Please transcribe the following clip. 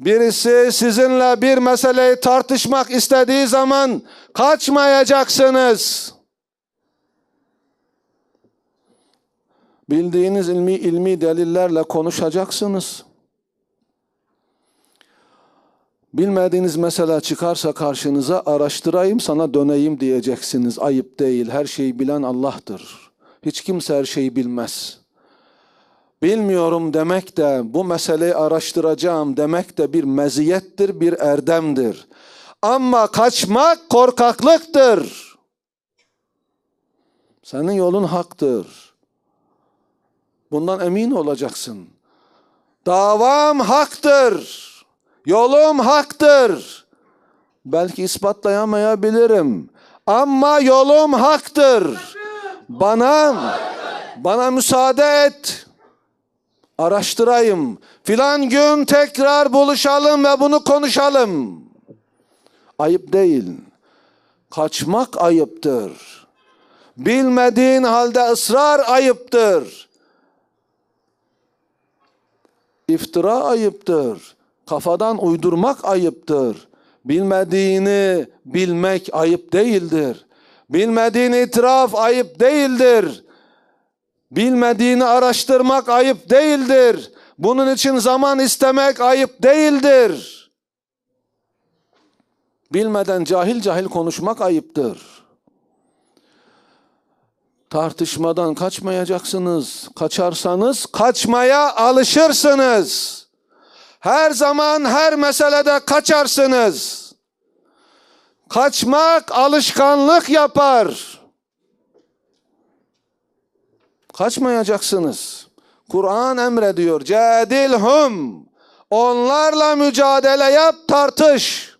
Birisi sizinle bir meseleyi tartışmak istediği zaman kaçmayacaksınız. Bildiğiniz ilmi ilmi delillerle konuşacaksınız. Bilmediğiniz mesele çıkarsa karşınıza araştırayım sana döneyim diyeceksiniz. Ayıp değil. Her şeyi bilen Allah'tır. Hiç kimse her şeyi bilmez. Bilmiyorum demek de bu meseleyi araştıracağım demek de bir meziyettir, bir erdemdir. Ama kaçmak korkaklıktır. Senin yolun haktır. Bundan emin olacaksın. Davam haktır. Yolum haktır. Belki ispatlayamayabilirim. Ama yolum haktır. Bana bana müsaade et. Araştırayım. Filan gün tekrar buluşalım ve bunu konuşalım. Ayıp değil. Kaçmak ayıptır. Bilmediğin halde ısrar ayıptır. İftira ayıptır. Kafadan uydurmak ayıptır. Bilmediğini bilmek ayıp değildir. Bilmediğini itiraf ayıp değildir. Bilmediğini araştırmak ayıp değildir. Bunun için zaman istemek ayıp değildir. Bilmeden cahil cahil konuşmak ayıptır. Tartışmadan kaçmayacaksınız. Kaçarsanız kaçmaya alışırsınız. Her zaman her meselede kaçarsınız. Kaçmak alışkanlık yapar. Kaçmayacaksınız. Kur'an emrediyor. Cedilhum. Onlarla mücadele yap, tartış.